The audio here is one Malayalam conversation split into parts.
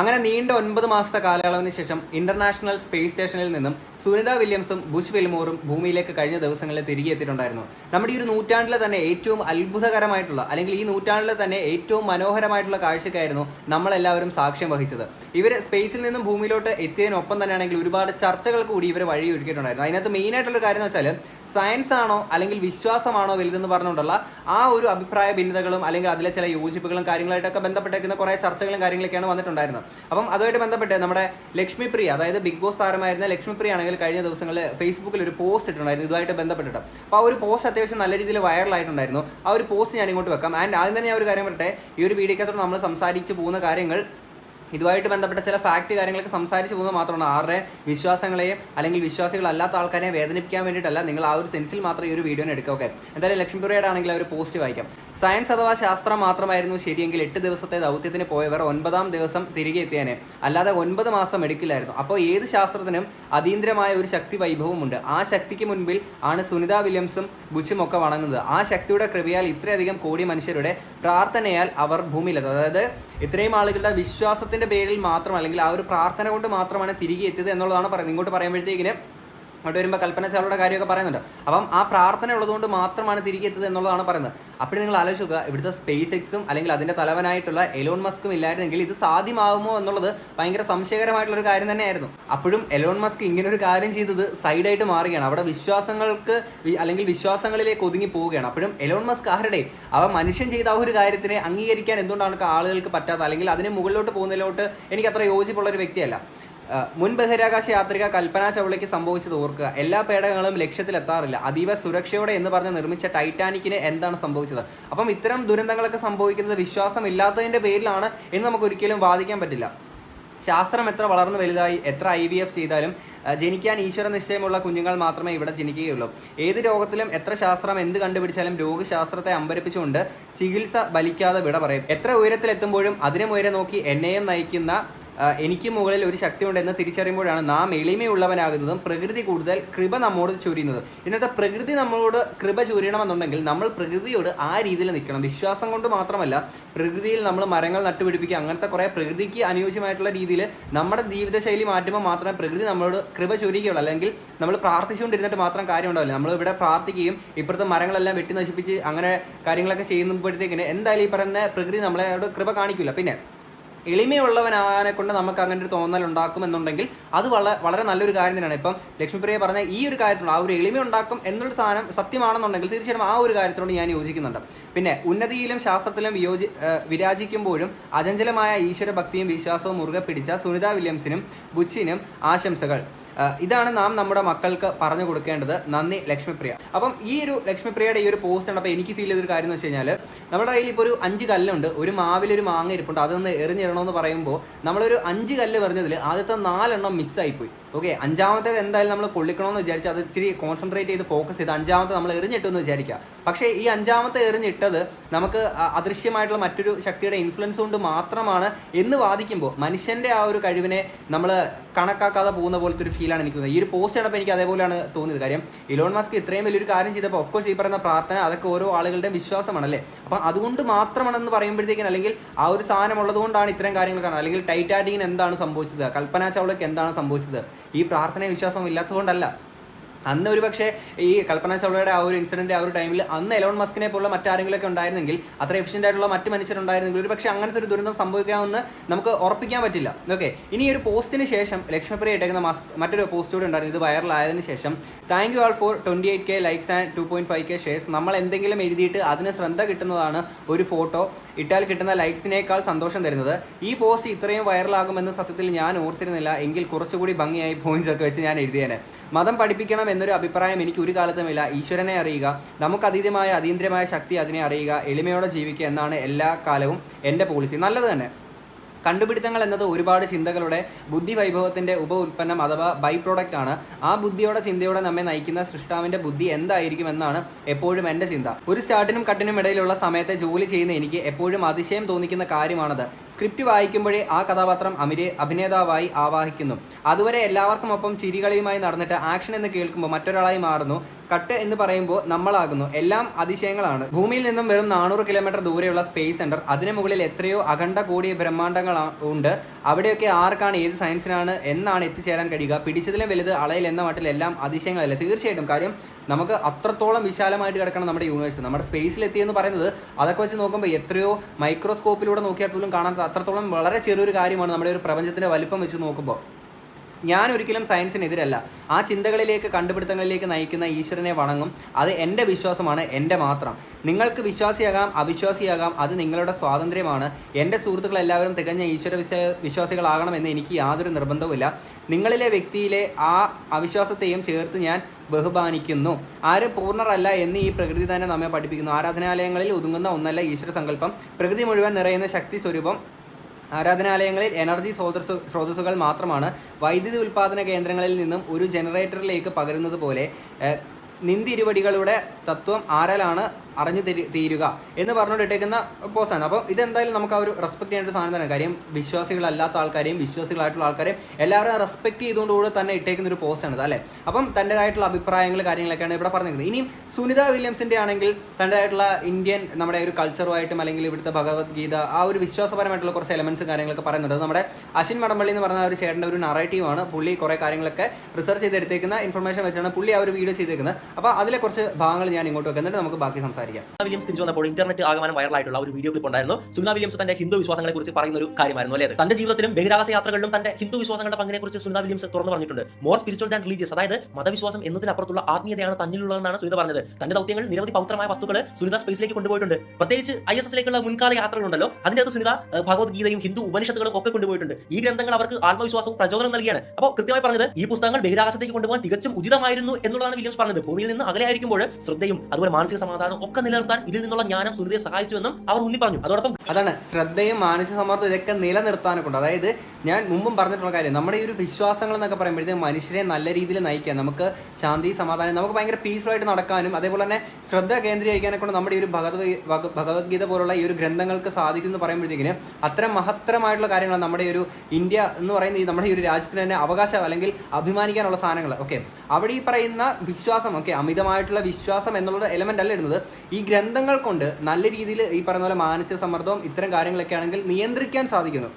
അങ്ങനെ നീണ്ട ഒൻപത് മാസത്തെ കാലയളവിന് ശേഷം ഇന്റർനാഷണൽ സ്പേസ് സ്റ്റേഷനിൽ നിന്നും സുനിത വില്യംസും ബുഷ് വിൽമോറും ഭൂമിയിലേക്ക് കഴിഞ്ഞ ദിവസങ്ങളിൽ തിരികെ എത്തിയിട്ടുണ്ടായിരുന്നു. നമ്മുടെ ഈ ഒരു നൂറ്റാണ്ടിലെ തന്നെ ഏറ്റവും അത്ഭുതകരമായിട്ടുള്ള അല്ലെങ്കിൽ ഈ നൂറ്റാണ്ടിലെ തന്നെ ഏറ്റവും മനോഹരമായിട്ടുള്ള കാഴ്ചക്കായിരുന്നു നമ്മളെല്ലാവരും സാക്ഷ്യം വഹിച്ചത്. ഇവർ സ്പേസിൽ നിന്നും ഭൂമിയിലോട്ട് എത്തിയതിനൊപ്പം തന്നെയാണെങ്കിൽ ഒരുപാട് ചർച്ചകൾ കൂടി ഇവർ വഴി ഒരുക്കിയിട്ടുണ്ടായിരുന്നു അതിനകത്ത് മെയിനായിട്ടുള്ള കാര്യം എന്ന് വെച്ചാൽ സയൻസ് ആണോ അല്ലെങ്കിൽ വിശ്വാസമാണോ വലുതെന്ന് പറഞ്ഞുകൊണ്ടുള്ള ആ ഒരു അഭിപ്രായ ഭിന്നതകളും അല്ലെങ്കിൽ അതിലെ ചില യോജിപ്പുകളും കാര്യങ്ങളായിട്ടൊക്കെ ബന്ധപ്പെട്ടേക്കുന്ന കുറേ ചർച്ചകളും കാര്യങ്ങളൊക്കെയാണ് വന്നിട്ടുണ്ടായിരുന്നത്. അപ്പം അതുമായിട്ട് ബന്ധപ്പെട്ട് നമ്മുടെ ലക്ഷ്മിപ്രിയ അതായത് ബിഗ് ബോസ് താരമായിരുന്ന ലക്ഷ്മിപ്രിയ ആണെങ്കിൽ കഴിഞ്ഞ ദിവസങ്ങളിൽ ഫേസ്ബുക്കിൽ ഒരു പോസ്റ്റ് ഇട്ടിട്ടുണ്ടായിരുന്നു. ഇതുമായിട്ട് ബന്ധപ്പെട്ടിട്ട്. അപ്പോൾ ആ ഒരു പോസ്റ്റ് അത്യാവശ്യം നല്ല രീതിയിൽ വൈറലായിട്ടുണ്ടായിരുന്നു. ആ ഒരു പോസ്റ്റ് ഞാൻ ഇങ്ങോട്ട് വെക്കാം. ആൻഡ് ആദ്യം തന്നെ ഞാൻ ഒരു കാര്യം പറയട്ടെ ഈ ഒരു വീഡിയോക്കകത്തോട് നമ്മൾ സംസാരിച്ച് പോകുന്ന കാര്യങ്ങൾ ഇതുമായിട്ട് ബന്ധപ്പെട്ട ചില ഫാക്ട് കാര്യങ്ങളൊക്കെ സംസാരിച്ച് പോകുന്നത് മാത്രമാണ്. ആരുടെ വിശ്വാസങ്ങളെയും അല്ലെങ്കിൽ വിശ്വാസികളല്ലാത്ത ആൾക്കാരെ വേദനിപ്പിക്കാൻ വേണ്ടിയിട്ടല്ല നിങ്ങൾ ആ ഒരു സെൻസിൽ മാത്രം ഈ ഒരു വീഡിയോനെ എടുക്കുക ഓക്കെ എന്തായാലും ലക്ഷ്മിപുരയുടെ ആണെങ്കിൽ അവർ പോസ്റ്റ് വായിക്കാം. സയൻസ് അഥവാ ശാസ്ത്രം മാത്രമായിരുന്നു ശരിയെങ്കിൽ എട്ട് ദിവസത്തെ ദൗത്യത്തിന് പോയവർ ഒൻപതാം ദിവസം തിരികെ എത്തിയാനെ. അല്ലാതെ ഒൻപത് മാസം എടുക്കില്ലായിരുന്നു അപ്പോൾ ഏത് ശാസ്ത്രത്തിനും അതീന്ദ്രമായ ഒരു ശക്തി വൈഭവമുണ്ട്. ആ ശക്തിക്ക് മുൻപിൽ ആണ് സുനിത വില്യംസും ബുഷും ഒക്കെ വണങ്ങുന്നത്. ആ ശക്തിയുടെ കൃപയാൽ ഇത്രയധികം കോടി മനുഷ്യരുടെ പ്രാർത്ഥനയാൽ അവർ ഭൂമിയിലെത്തും. അതായത് ഇത്രയും ആളുകളുടെ വിശ്വാസത്തിന്റെ പേരിൽ മാത്രം അല്ലെങ്കിൽ ആ ഒരു പ്രാർത്ഥന കൊണ്ട് മാത്രമാണ് തിരികെ എത്തിയത് എന്നുള്ളതാണ് പറയുന്നത്. ഇങ്ങോട്ട് പറയുമ്പോഴത്തേക്കിന് അവിടെ വരുമ്പോൾ കൽപ്പന ചാവളുടെ കാര്യമൊക്കെ പറയുന്നുണ്ട്. അപ്പം ആ പ്രാർത്ഥന ഉള്ളതുകൊണ്ട് മാത്രമാണ് തിരികെ എത്തുന്നത് എന്നുള്ളതാണ് പറയുന്നത്. അപ്പോൾ നിങ്ങൾ ആലോചിക്കുക ഇവിടുത്തെ സ്പേസ് എക്സും അല്ലെങ്കിൽ അതിന്റെ തലവനായിട്ടുള്ള എലോൺ മസ്കും ഇല്ലായിരുന്നെങ്കിൽ ഇത് സാധ്യമാകുമോ എന്നുള്ളത് ഭയങ്കര സംശയകരമായിട്ടുള്ള ഒരു കാര്യം തന്നെയായിരുന്നു. അപ്പോഴും എലോൺ മസ്ക് ഇങ്ങനെ ഒരു കാര്യം ചെയ്തത് സൈഡായിട്ട് മാറുകയാണ്. അവിടെ വിശ്വാസങ്ങൾക്ക് അല്ലെങ്കിൽ വിശ്വാസങ്ങളിലേക്ക് ഒതുങ്ങി പോവുകയാണ്. അപ്പോഴും എലോൺ മസ്ക് ആരുടെ? അവ മനുഷ്യൻ ചെയ്ത ആ ഒരു കാര്യത്തിനെ അംഗീകരിക്കാൻ എന്തുകൊണ്ടാണ് ആളുകൾക്ക് പറ്റാത്ത അല്ലെങ്കിൽ അതിന് മുകളിലോട്ട് പോകുന്നതിലോട്ട് എനിക്ക് അത്ര യോജിപ്പുള്ള ഒരു വ്യക്തിയല്ല. മുൻ ബഹിരാകാശ യാത്രിക കൽപ്പന ചൗളയ്ക്ക് സംഭവിച്ചത് ഓർക്കുക. എല്ലാ പേടകങ്ങളും ലക്ഷ്യത്തിലെത്താറില്ല. അതീവ സുരക്ഷയോടെ എന്ന് പറഞ്ഞ് നിർമ്മിച്ച ടൈറ്റാനിക്കിന് എന്താണ് സംഭവിച്ചത്? അപ്പം ഇത്തരം ദുരന്തങ്ങളൊക്കെ സംഭവിക്കുന്നത് വിശ്വാസം ഇല്ലാത്തതിന്റെ പേരിലാണ് എന്ന് നമുക്ക് ഒരിക്കലും വാദിക്കാൻ പറ്റില്ല. ശാസ്ത്രം എത്ര വളർന്നു വലുതായി എത്ര ഐ വി എഫ് ചെയ്താലും ജനിക്കാൻ ഈശ്വര നിശ്ചയമുള്ള കുഞ്ഞുങ്ങൾ മാത്രമേ ഇവിടെ ജനിക്കുകയുള്ളൂ. ഏത് രോഗത്തിലും എത്ര ശാസ്ത്രം എന്ത് കണ്ടുപിടിച്ചാലും രോഗശാസ്ത്രത്തെ അമ്പരപ്പിച്ചുകൊണ്ട് ചികിത്സ ബലിക്കാതെ വിട പറയും. എത്ര ഉയരത്തിലെത്തുമ്പോഴും അതിനും ഉയരെ നോക്കി എന്നെയും നയിക്കുന്ന എനിക്ക് മുകളിൽ ഒരു ശക്തിയുണ്ടെന്ന് തിരിച്ചറിയുമ്പോഴാണ് നാം എളിമയുള്ളവനാകുന്നതും പ്രകൃതി കൂടുതൽ കൃപ നമ്മോട് ചൊരിയുന്നതും. ഇന്നത്തെ പ്രകൃതി നമ്മളോട് കൃപ ചൊരിയണമെന്നുണ്ടെങ്കിൽ നമ്മൾ പ്രകൃതിയോട് ആ രീതിയിൽ നിൽക്കണം. വിശ്വാസം കൊണ്ട് മാത്രമല്ല പ്രകൃതിയിൽ നമ്മൾ മരങ്ങൾ നട്ടുപിടിപ്പിക്കുക അങ്ങനത്തെ കുറേ പ്രകൃതിക്ക് അനുയോജ്യമായിട്ടുള്ള രീതിയിൽ നമ്മുടെ ജീവിതശൈലി മാറ്റുമ്പോൾ മാത്രമേ പ്രകൃതി നമ്മളോട് കൃപ ചൊരിയുകയുള്ളൂ. അല്ലെങ്കിൽ നമ്മൾ പ്രാർത്ഥിച്ചുകൊണ്ടിരുന്നിട്ട് മാത്രം കാര്യം ഉണ്ടാവില്ല നമ്മൾ ഇവിടെ പ്രാർത്ഥിക്കുകയും ഇപ്പോഴത്തെ മരങ്ങളെല്ലാം വെട്ടി നശിപ്പിച്ച് അങ്ങനെ കാര്യങ്ങളൊക്കെ ചെയ്യുമ്പോഴത്തേക്കിന് എന്തായാലും ഈ പറയുന്ന പ്രകൃതി നമ്മളോട് കൃപ കാണിക്കില്ല. പിന്നെ എളിമയുള്ളവനാകാനെ കൊണ്ട് നമുക്ക് അങ്ങനെ ഒരു തോന്നൽ ഉണ്ടാക്കും എന്നുണ്ടെങ്കിൽ അത് വളരെ വളരെ നല്ലൊരു കാര്യം തന്നെയാണ്. ഇപ്പം ലക്ഷ്മിപ്രിയ പറഞ്ഞ ഈ ഒരു കാര്യത്തിലുള്ള ആ ഒരു എളിമ ഉണ്ടാക്കും എന്നുള്ള സാധനം സത്യമാണെന്നുണ്ടെങ്കിൽ തീർച്ചയായിട്ടും ആ ഒരു കാര്യത്തിനോട് ഞാൻ യോജിക്കുന്നുണ്ട്. പിന്നെ ഉന്നതിയിലും ശാസ്ത്രത്തിലും ഏഹ് വിരാജിക്കുമ്പോഴും അചഞ്ചലമായ ഈശ്വര ഭക്തിയും വിശ്വാസവും മുറുകെ പിടിച്ച സുനിത വില്യംസിനും ബുച്ചിനും ആശംസകൾ. ഇതാണ് നാം നമ്മുടെ മക്കൾക്ക് പറഞ്ഞു കൊടുക്കേണ്ടത്. നന്ദി ലക്ഷ്മിപ്രിയ. അപ്പം ഈ ഒരു ലക്ഷ്മിപ്രിയയുടെ ഈ ഒരു പോസ്റ്റ് കണ്ടപ്പോൾ എനിക്ക് ഫീൽ ചെയ്തൊരു കാര്യം എന്ന് വെച്ച് കഴിഞ്ഞാൽ നമ്മുടെ കയ്യിൽ ഇപ്പോൾ ഒരു അഞ്ച് കല്ലുണ്ട്. ഒരു മാവിലൊരു മാങ്ങ ഇരിപ്പുണ്ട്. അതൊന്ന് എറിഞ്ഞിടണമെന്ന് പറയുമ്പോൾ നമ്മളൊരു അഞ്ച് കല്ല് പറഞ്ഞതിൽ ആദ്യത്തെ നാലെണ്ണം മിസ്സായിപ്പോയി ഓക്കെ അഞ്ചാമത്തേത് എന്തായാലും നമ്മൾ കൊള്ളിക്കണമെന്ന് വിചാരിച്ച് അത് ഇച്ചിരി കോൺസെൻട്രേറ്റ് ചെയ്ത് ഫോക്കസ് ചെയ്ത് അഞ്ചാമത്തെ നമ്മൾ എറിഞ്ഞിട്ടു എന്ന് വിചാരിക്കുക. പക്ഷേ ഈ അഞ്ചാമത്തെ എറിഞ്ഞിട്ടത് നമുക്ക് അദൃശ്യമായിട്ടുള്ള മറ്റൊരു ശക്തിയുടെ ഇൻഫ്ലുവൻസ് കൊണ്ട് മാത്രമാണ് എന്ന് വാദിക്കുമ്പോൾ മനുഷ്യന്റെ ആ ഒരു കഴിവിനെ നമ്മൾ കണക്കാക്കാതെ പോകുന്ന പോലത്തെ ഒരു ഫീലാണ് എനിക്ക് തോന്നുന്നത്. ഈ ഒരു പോസ്റ്റ് കണ്ടപ്പോൾ എനിക്ക് അതേപോലെയാണ് തോന്നിയത്. കാര്യം ഇലോൺ മസ്ക് ഇത്രയും വലിയൊരു കാര്യം ചെയ്തപ്പോൾ ഓഫ്കോഴ്സ് ഈ പറയുന്ന പ്രാർത്ഥന അതൊക്കെ ഓരോ ആളുകളുടെ വിശ്വാസമാണല്ലേ അപ്പം അതുകൊണ്ട് മാത്രമാണെന്ന് പറയുമ്പോഴത്തേക്കും അല്ലെങ്കിൽ ആ ഒരു സാധനം ഉള്ളതുകൊണ്ടാണ് ഇത്രയും കാര്യങ്ങൾ കാണുന്നത്. അല്ലെങ്കിൽ ടൈറ്റാനിക്കിന് എന്താണ് സംഭവിച്ചത്? കൽപ്പന ചൗളയ്ക്ക് എന്താണ് സംഭവിച്ചത്? ഈ പ്രാർത്ഥനയും വിശ്വാസം ഇല്ലാത്തതുകൊണ്ടല്ല അന്ന് ഒരു പക്ഷേ ഈ കൽപ്പന ചൗളയുടെ ആ ഒരു ഇൻസിഡന്റ് ആ ഒരു ടൈമിൽ അന്ന് എലോൺ മസ്കിനെ പോലുള്ള മറ്റാരെങ്കിലും ഒക്കെ ഉണ്ടായിരുന്നെങ്കിൽ അത്ര എഫിഷ്യന്റ് ആയിട്ടുള്ള മറ്റ് മനുഷ്യരുണ്ടായിരുന്നെങ്കിൽ ഒരു പക്ഷേ അങ്ങനത്തെ ഒരു ദുരന്തം സംഭവിക്കാമെന്ന് നമുക്ക് ഉറപ്പിക്കാൻ പറ്റില്ല. ഓക്കെ ഇനി ഈ ഒരു പോസ്റ്റിന് ശേഷം ലക്ഷ്മിപ്രിയ ഇട്ടേക്കുന്ന മറ്റൊരു പോസ്റ്റ് കൂടെ ഉണ്ടായിരുന്നു. ഇത് വൈറലായതിനു ശേഷം thank you all for twenty eight K likes and two point five K shares നമ്മൾ എന്തെങ്കിലും എഴുതിയിട്ട് അതിന് ശ്രദ്ധ കിട്ടുന്നതാണ് ഒരു ഫോട്ടോ ഇട്ടാൽ കിട്ടുന്ന ലൈക്സിനേക്കാൾ സന്തോഷം തരുന്നത്. ഈ പോസ്റ്റ് ഇത്രയും വൈറലാകുമെന്ന് സത്യത്തിൽ ഞാൻ ഓർത്തിരുന്നില്ല. എങ്കിൽ കുറച്ചുകൂടി ഭംഗിയായി പോയിന്റ്സ് ഒക്കെ വെച്ച് ഞാൻ എഴുതിയേനെ. മതം പഠിപ്പിക്കണം എന്നൊരു അഭിപ്രായം എനിക്ക് ഒരു കാലത്തുമില്ല ഈശ്വരനെ അറിയുക നമുക്ക് അതീതമായ അതീന്ദ്രമായ ശക്തി അതിനെ അറിയുക എളിമയോടെ ജീവിക്കുക എന്നാണ് എല്ലാ കാലവും എന്റെ പോളിസി നല്ലത് തന്നെ. കണ്ടുപിടുത്തങ്ങൾ എന്നത് ഒരുപാട് ചിന്തകളുടെ ബുദ്ധി വൈഭവത്തിന്റെ ഉപ ഉൽപ്പന്നം അഥവാ ബൈ പ്രോഡക്റ്റ് ആണ്. ആ ബുദ്ധിയോടെ ചിന്തയോടെ നമ്മെ നയിക്കുന്ന സൃഷ്ടാവിന്റെ ബുദ്ധി എന്തായിരിക്കും എന്നാണ് എപ്പോഴും എന്റെ ചിന്ത. ഒരു സ്റ്റാർട്ടിനും കട്ടിനും ഇടയിലുള്ള സമയത്തെ ജോലി ചെയ്യുന്ന എനിക്ക് എപ്പോഴും അതിശയം തോന്നിക്കുന്ന കാര്യമാണത്. സ്ക്രിപ്റ്റ് വായിക്കുമ്പോഴേ ആ കഥാപാത്രം അമിരെ അഭിനേതാവായി ആവാഹിക്കുന്നു. അതുവരെ എല്ലാവർക്കും ഒപ്പം ചിരികളിയുമായി നടന്നിട്ട് ആക്ഷൻ എന്ന് കേൾക്കുമ്പോൾ മറ്റൊരാളായി മാറുന്നു. കട്ട് എന്ന് പറയുമ്പോൾ നമ്മളാകുന്നു. എല്ലാം അതിശയങ്ങളാണ്. ഭൂമിയിൽ നിന്നും വെറും നാനൂറ് കിലോമീറ്റർ ദൂരെയുള്ള സ്പേസ് സെന്റർ അതിനു മുകളിൽ എത്രയോ അഖണ്ഡ കൂടിയ ബ്രഹ്മാണ്ടങ്ങൾ ഉണ്ട്. അവിടെയൊക്കെ ആർക്കാണ് ഏത് സയൻസിനാണ് എന്നാണ് എത്തിച്ചേരാൻ കഴിയുക? പിടിച്ചതിലും വലുത് അളയിൽ എന്ന മട്ടിലെല്ലാം അതിശയങ്ങളല്ല? തീർച്ചയായിട്ടും. കാര്യം നമുക്ക് അത്രത്തോളം വിശാലമായിട്ട് കിടക്കണം നമ്മുടെ യൂണിവേഴ്സ് നമ്മുടെ സ്പേസിലെത്തിയെന്ന് പറയുന്നത് അതൊക്കെ വെച്ച് നോക്കുമ്പോൾ എത്രയോ മൈക്രോസ്കോപ്പിലൂടെ നോക്കിയാൽ പോലും കാണാത്ത അത്രത്തോളം വളരെ ചെറിയൊരു കാര്യമാണ് നമ്മുടെ ഒരു പ്രപഞ്ചത്തിന്റെ വലിപ്പം വെച്ച് നോക്കുമ്പോൾ ഞാൻ ഒരിക്കലും സയൻസിനെതിരല്ല. ആ ചിന്തകളിലേക്ക് കണ്ടുപിടുത്തങ്ങളിലേക്ക് നയിക്കുന്ന ഈശ്വരനെ വണങ്ങും. അത് എന്റെ വിശ്വാസമാണ് എന്റെ മാത്രം. നിങ്ങൾക്ക് വിശ്വാസിയാകാം അവിശ്വാസിയാകാം അത് നിങ്ങളുടെ സ്വാതന്ത്ര്യമാണ്. എന്റെ സുഹൃത്തുക്കൾ എല്ലാവരും തികഞ്ഞ ഈശ്വര വിശ്വ വിശ്വാസികളാകണമെന്ന് എനിക്ക് യാതൊരു നിർബന്ധവുമില്ല. നിങ്ങളിലെ വ്യക്തിയിലെ ആ അവിശ്വാസത്തെയും ചേർത്ത് ഞാൻ ബഹുമാനിക്കുന്നു. ആരും പൂർണരല്ല എന്ന് ഈ പ്രകൃതി തന്നെ നമ്മെ പഠിപ്പിക്കുന്നു. ആരാധനാലയങ്ങളിൽ ഒതുങ്ങുന്ന ഒന്നല്ല ഈശ്വര സങ്കല്പം. പ്രകൃതി മുഴുവൻ നിറയുന്ന ശക്തി സ്വരൂപം ആരാധനാലയങ്ങളിൽ എനർജി സ്രോതസ് സ്രോതസ്സുകൾ മാത്രമാണ്. വൈദ്യുതി ഉൽപ്പാദന കേന്ദ്രങ്ങളിൽ നിന്നും ഒരു ജനറേറ്ററിലേക്ക് പകരുന്നത് പോലെ നിന്തിരുവടികളുടെ തത്വം ആരാലാണ് അറിഞ്ഞു തിരി തീരുക എന്ന് പറഞ്ഞുകൊണ്ടിട്ടേക്കുന്ന പോസ്റ്റാണ്. അപ്പോൾ ഇതെന്തായാലും നമുക്ക് ആ ഒരു റെസ്പെക്ട് ചെയ്യേണ്ട സാധനം തന്നെ. കാര്യം വിശ്വാസികളല്ലാത്ത ആൾക്കാരെയും വിശ്വാസികളായിട്ടുള്ള ആൾക്കാരെയും എല്ലാവരും റെസ്പെക്ട് ചെയ്തുകൊണ്ടുകൂടെ തന്നെ ഇട്ടേക്കുന്ന ഒരു പോസ്റ്റാണ് അല്ലേ? അപ്പം തന്റെതായിട്ടുള്ള അഭിപ്രായങ്ങൾ കാര്യങ്ങളൊക്കെയാണ് ഇവിടെ പറഞ്ഞിരിക്കുന്നത്. ഇനിയും സുനിത വില്യംസിന്റെ ആണെങ്കിൽ തന്റെതായിട്ടുള്ള ഇന്ത്യൻ നമ്മുടെ ഒരു കൾച്ചറുമായിട്ടും അല്ലെങ്കിൽ ഇവിടുത്തെ ഭഗവത്ഗീത ആ ഒരു വിശ്വാസപരമായിട്ടുള്ള കുറച്ച് എലമെൻസും കാര്യങ്ങളൊക്കെ പറയുന്നുണ്ട്. നമ്മുടെ അശ്വിൻ മടമ്പള്ളി എന്ന് പറഞ്ഞ ഒരു ചേട്ടന്റെ ഒരു നറേറ്റീവാണ് പുള്ളി കുറേ കാര്യങ്ങളൊക്കെ റിസർച്ച് ചെയ്തെടുത്തേക്കുന്ന ഇൻഫർമേഷൻ വെച്ചാണ് പുള്ളി ആ ഒരു വീഡിയോ ചെയ്തേക്കുന്നത്. അപ്പോൾ അതിലെ കുറച്ച് ഭാഗങ്ങൾ ഞാൻ ഇങ്ങോട്ട് വെക്കുന്നുണ്ട്. നമുക്ക് ബാക്കി സംസാരിക്കാം. സുനിത വില്യംസ് തിരിച്ചു വന്നപ്പോൾ ഇന്റർനെറ്റ് ആകമാനം വൈറലായിട്ടുള്ള ഒരു വീഡിയോ ക്ലിപ്പ് ഉണ്ടായിരുന്നു. സുനിത വില്യംസ് തന്റെ ഹിന്ദു വിശ്വാസങ്ങളെ കുറിച്ച് പറയുന്ന ഒരു കാര്യമായിരുന്നു അല്ലേ തന്റെ ജീവിതത്തിലും ബഹിരാകാശ യാത്രകളിലും തന്റെ ഹിന്ദു വിശ്വാസങ്ങളുടെ പങ്കിനെ കുറിച്ച് സുനിത വില്യംസ് തുറന്നു പറഞ്ഞിട്ടുണ്ട്. മോർ സ്പിരിച്വൽ ദാൻ റിലീജിയസ് അതായത് മതവിശ്വാസം എന്നതിനപ്പുറത്തുള്ള ആത്മീയതയാണ് തന്നിലുള്ളതെന്നാണ് സുനിത പറഞ്ഞത്. തന്റെ ദൗത്യങ്ങൾ നിരവധി പൗത്രമായ വസ്തുക്കൾ സുനിത സ്പേസിലേക്ക് കൊണ്ടുപോയിട്ടുണ്ട്. പ്രത്യേകിച്ച് ഐ എസ് എസിലേക്കുള്ള മുൻകാല യാത്രകളുണ്ടല്ലോ അതിന്റെ അത് സുനിത ഭഗവത്ഗീതയും ഹിന്ദു ഉപനിഷത്തുകളും ഒക്കെ കൊണ്ടുപോയിട്ടുണ്ട്. ഈ ഗ്രന്ഥങ്ങൾ അവർക്ക് ആത്മവിശ്വാസവും പ്രചോദനം നൽകിയാണ്. അപ്പോൾ കൃത്യമായി പറഞ്ഞത് ഈ പുസ്തകങ്ങൾ ബഹിരാകാശത്തേക്ക് കൊണ്ടുപോകാൻ തികച്ചും ഉചിതമായിരുന്നു എന്നുള്ളതാണ് വില്യംസ് പറഞ്ഞത്. ഭൂമിയിൽ നിന്ന് അകലെയായിരിക്കുമ്പോൾ ശ്രദ്ധയും അതുപോലെ മാനസിക സമാധാനം ഒക്കെ നിലനിർത്താൻ ഇതിൽ നിന്നുള്ള ജ്ഞാനം സുനിതയെ സഹായിച്ചുവെന്നും അവർ ഊന്നി പറഞ്ഞു. അതോടൊപ്പം അതാണ് ശ്രദ്ധയും മാനസിക സമ്മർദ്ദം ഇതൊക്കെ നിലനിർത്താനൊക്കെ അതായത് ഞാൻ മുമ്പും പറഞ്ഞിട്ടുള്ള കാര്യം നമ്മുടെ ഈ ഒരു വിശ്വാസങ്ങൾ എന്നൊക്കെ പറയുമ്പോഴത്തേക്കും മനുഷ്യരെ നല്ല രീതിയിൽ നയിക്കാൻ നമുക്ക് ശാന്തി സമാധാനം നമുക്ക് ഭയങ്കര ആയിട്ട് നടക്കാനും അതേപോലെ തന്നെ ശ്രദ്ധ കേന്ദ്രീകരിക്കാനൊക്കെ കൊണ്ട് നമ്മുടെ ഈ ഒരു ഭഗവത് ഭഗ- ഭഗവത്ഗീത പോലുള്ള ഈ ഒരു ഗ്രന്ഥങ്ങൾക്ക് സാധിക്കും എന്ന് പറയുമ്പോഴത്തേക്കിന് അത്ര മഹത്തരമായിട്ടുള്ള കാര്യങ്ങളാണ് നമ്മുടെ ഒരു ഇന്ത്യ എന്ന് പറയുന്ന ഈ നമ്മുടെ ഈ ഒരു രാജ്യത്തിന് തന്നെ അവകാശം അല്ലെങ്കിൽ അഭിമാനിക്കാനുള്ള സാധനങ്ങൾ. ഓക്കെ അവിടെ ഈ പറയുന്ന വിശ്വാസം ഓക്കെ അമിതമായിട്ടുള്ള വിശ്വാസം എന്നുള്ള എലമെന്റ് അല്ല ഇടുന്നത്. ഈ ഗ്രന്ഥങ്ങൾ കൊണ്ട് നല്ല രീതിയിൽ ഈ പറയുന്ന പോലെ മാനസിക സമ്മർദ്ദവും ഇത്തരം കാര്യങ്ങളൊക്കെ ആണെങ്കിൽ നിയന്ത്രിക്കാൻ സാധിക്കുന്നു.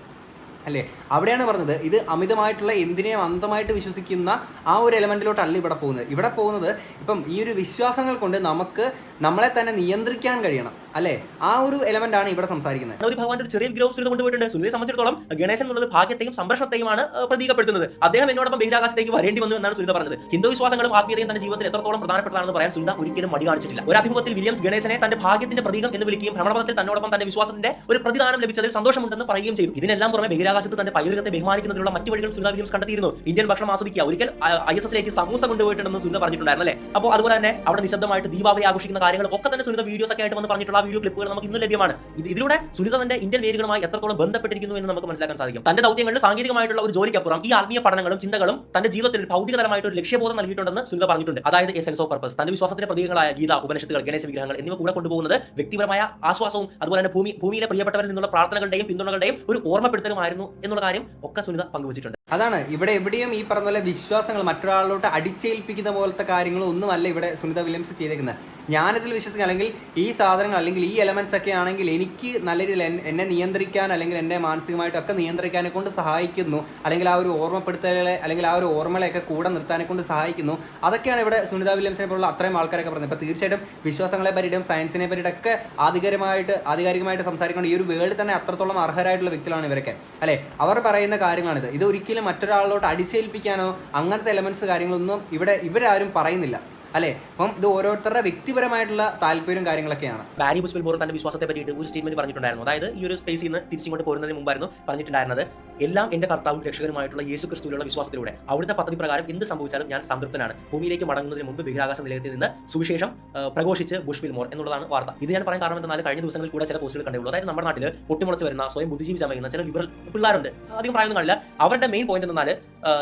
അല്ലേ? അവിടെയാണ് പറഞ്ഞത് ഇത് അമിതമായിട്ടുള്ള എന്തിനേയും അന്ധമായിട്ട് വിശ്വസിക്കുന്ന ആ ഒരു എലമെന്റിലോട്ടല്ല ഇവിടെ പോകുന്നത്. ഇവിടെ പോകുന്നത് ഇപ്പം ഈ ഒരു വിശ്വാസങ്ങൾ കൊണ്ട് നമുക്ക് നമ്മളെ തന്നെ നിയന്ത്രിക്കാൻ കഴിയണം. അല്ലേ? ആ ഒരു എലമെന്റ് ആണ് ഇവിടെ സംസാരിക്കുന്നത്. ഒരു ഭഗവാന്റെ ഒരു ചെറിയ വിഗ്രഹം സുനിത കൊണ്ടുപോയിട്ടുണ്ട്. സുനിതയെ സംബന്ധിച്ചിടത്തോളം ഗണേശൻ എന്നുള്ളത് ഭാഗ്യത്തെയും സംരക്ഷണത്തെയുമാണ് പ്രതീകപ്പെടുത്തുന്നത്. അദ്ദേഹം എന്നോടൊപ്പം ബഹിരാകാശത്തേക്ക് വരേണ്ടി വന്നു എന്നാണ് സുനിത പറഞ്ഞത്. ഹിന്ദു വിശ്വാസങ്ങളും ആത്മീയതയും തന്റെ ജീവിതത്തിൽ എത്രത്തോളം പ്രധാനപ്പെട്ടതാണെന്ന് പറയാൻ സുനിത ഒരിക്കലും മടി കാണിച്ചിട്ടില്ല. ഒരു അഭിമുഖത്തിൽ വില്യംസ് ഗണേശനെ തന്റെ ഭാഗ്യത്തിന്റെ പ്രതീകം എന്ന് വിളിക്കുകയും ഭ്രമണപഥത്തിൽ തന്നോടൊപ്പം തന്റെ വിശ്വാസത്തിന്റെ ഒരു പ്രതിദാനം ലഭിച്ചതിൽ സന്തോഷമുണ്ടെന്ന് പറയുകയും ചെയ്തു. ഇതിനെല്ലാം പുറമെ ബഹിരാകാശത്ത് തന്റെ പൈതൃകത്തെ ബഹുമാനിക്കുന്നതിനുള്ള മറ്റു വഴികൾ സുനിത വില്യംസ് കണ്ടെത്തിയിരുന്നു. ഇന്ത്യൻ ഭക്ഷണം ആസ്വദിക്കുക. ഒരിക്കൽ ഐ എസ് എസിലേക്ക് സമൂസ കൊണ്ടുപോയിട്ടുണ്ടെന്ന് സുനിത പറഞ്ഞിട്ടുണ്ടായിരുന്നു അപ്പോൾ അതുപോലെ തന്നെ അവിടെ നിശബ്ദമായിട്ട് ദീപാവലി ആഘോഷിക്കുന്ന കാര്യങ്ങൾ ഒക്കെ തന്നെ സുനിത വീഡിയോസ് ഒക്കെ ആയിട്ട് വന്ന് പറഞ്ഞിട്ടുള്ള ആ വീഡിയോ ക്ലിപ്പുകൾ നമുക്ക് ഇന്ന് ലഭ്യമാണ്. ഇത് ഇതിലൂടെ സുനിത തന്റെ ഇന്ത്യൻ വേരുകളുമായി എത്രത്തോളം ബന്ധപ്പെട്ടിരിക്കുന്നു എന്ന് നമുക്ക് മനസ്സിലാക്കാൻ സാധിക്കും. തന്റെ ദൗത്യങ്ങളിൽ സാങ്കേതികമായിട്ടുള്ള ഒരു ജോലിക്കപ്പുറം ഈ ആത്മീയ പഠനങ്ങളും ചിന്തകളും തന്റെ ജീവിതത്തിൽ ഭൗതികതരമായിട്ട് ഒരു ലക്ഷ്യബോധം നൽകിയിട്ടുണ്ടെന്ന് സുനിത പറഞ്ഞിട്ടുണ്ട്. അതായത് എ സെൻസ് ഓഫ് പർപ്പസ്. തന്റെ വിശ്വാസത്തിന്റെ പ്രതീകങ്ങളായ ഗീത ഉപനിഷത്തുകൾ ഗണേശ വിഗ്രഹങ്ങൾ എന്നിവ കൂടെ കൊണ്ടുപോകുന്നത് വ്യക്തിപരമായ ആശ്വാസവും അതുപോലെ തന്നെ ഭൂമി ഭൂമിയിലെ പ്രിയപ്പെട്ടവരിൽ നിന്നുള്ള പ്രാർത്ഥനകളുടെയും പിന്തുണകളുടെയും ഒരു ഓർമ്മപ്പെടുത്തലുമായിരുന്നു എന്നുള്ള കാര്യം ഒക്കെ സുനിത പങ്കുവച്ചിട്ടുണ്ട്. അതാണ്. ഇവിടെ എവിടെയും ഈ പറഞ്ഞ പോലെ വിശ്വാസങ്ങൾ മറ്റൊരാളിലോട്ട് അടിച്ചേൽപ്പിക്കുന്ന പോലത്തെ കാര്യങ്ങളൊന്നുമല്ല ഇവിടെ സുനിത വില്യംസ് ചെയ്തേക്കുന്നത്. ഞാനിതിൽ വിശ്വസിക്കുക അല്ലെങ്കിൽ ഈ സാധനങ്ങൾ അല്ലെങ്കിൽ ഈ എലമെന്റ്സ് ഒക്കെ ആണെങ്കിൽ എനിക്ക് നല്ല രീതിയിൽ എന്നെ നിയന്ത്രിക്കാൻ അല്ലെങ്കിൽ എന്നെ മാനസികമായിട്ടൊക്കെ നിയന്ത്രിക്കാനെ കൊണ്ട് സഹായിക്കുന്നു. അല്ലെങ്കിൽ ആ ഒരു ഓർമ്മപ്പെടുത്തലുകളെ അല്ലെങ്കിൽ ആ ഒരു ഓർമ്മകളെയൊക്കെ കൂടെ നിർത്താനെ കൊണ്ട് സഹായിക്കുന്നു. അതൊക്കെയാണ് ഇവിടെ സുനിത വില്യംസിനെ പോലുള്ള അത്രയും ആൾക്കാരൊക്കെ പറയുന്നത് ഇപ്പോൾ തീർച്ചയായിട്ടും വിശ്വാസങ്ങളെ പറ്റിയിട്ടും സയൻസിനെ പറ്റിയിട്ടൊക്കെ ആധികാരികമായിട്ട് ആധികാരികമായിട്ട് സംസാരിക്കേണ്ട ഈ ഒരു വേൾഡ് തന്നെ അത്രത്തോളം അർഹരായിട്ടുള്ള വ്യക്തികളാണ് ഇവരൊക്കെ. അല്ലെ? അവർ പറയുന്ന കാര്യങ്ങളാണിത്. ഇത് ഒരിക്കലും മറ്റൊരാളിലോട്ട് അടിച്ചേൽപ്പിക്കാനോ അങ്ങനത്തെ എലമെന്റ്സ് കാര്യങ്ങളൊന്നും ഇവിടെ ഇവരാരും പറയുന്നില്ല. അല്ലെ? അപ്പം ഇത് ഓരോരുത്തരുടെ വ്യക്തിപരമായിട്ടുള്ള താല്പര്യം കാര്യങ്ങളൊക്കെയാണ്. ബാരി ബുസ്ബിൽ തന്റെ വിശ്വാസത്തെ പറ്റിയിട്ട് ഒരു സ്റ്റേറ്റ്മെന്റ് പറഞ്ഞിട്ടുണ്ടായിരുന്നു. അതായത് ഈ ഒരു സ്പേസിൽ നിന്ന് തിരിച്ചിങ്ങോട്ട് പോരുന്നതിന് മുമ്പായിരുന്നു പറഞ്ഞിട്ടുണ്ടായിരുന്നത്. എല്ലാം എന്റെ കർത്താവും രക്ഷകനുമായിട്ടുള്ള യേശു ക്രിസ്തുവിലുള്ള വിശ്വാസത്തിലൂടെ. അവിടുത്തെ പദ്ധതി പ്രകാരം എന്ത് സംഭവിച്ചാലും ഞാൻ സംതൃപ്തനാണ്. ഭൂമിയിലേക്ക് മടങ്ങുന്നതിന് മുമ്പ് ബഹിരാകാശ നിലയത്തിൽ നിന്ന് സുവിശേഷം പ്രഘോഷിച്ച് ബുഷ്ബിൽ മോർ എന്നുള്ളതാണ് വാർത്ത. ഇത് ഞാൻ പറയാൻ കാരണം എന്നാൽ കഴിഞ്ഞ ദിവസങ്ങളിൽ കൂടെ ചില പോസ്റ്റുകൾ കണ്ടുള്ളൂ അതായത് നമ്മുടെ നാട്ടിൽ പൊട്ടിമുളച്ച് വരുന്ന സ്വയം ബുദ്ധിജീവി ചമയുന്ന ചില ലിബറൽ പിള്ളേരുണ്ട്. അധികം പറയുന്ന കാണില്ല. അവരുടെ മെയിൻ പോയിന്റ് എന്നാൽ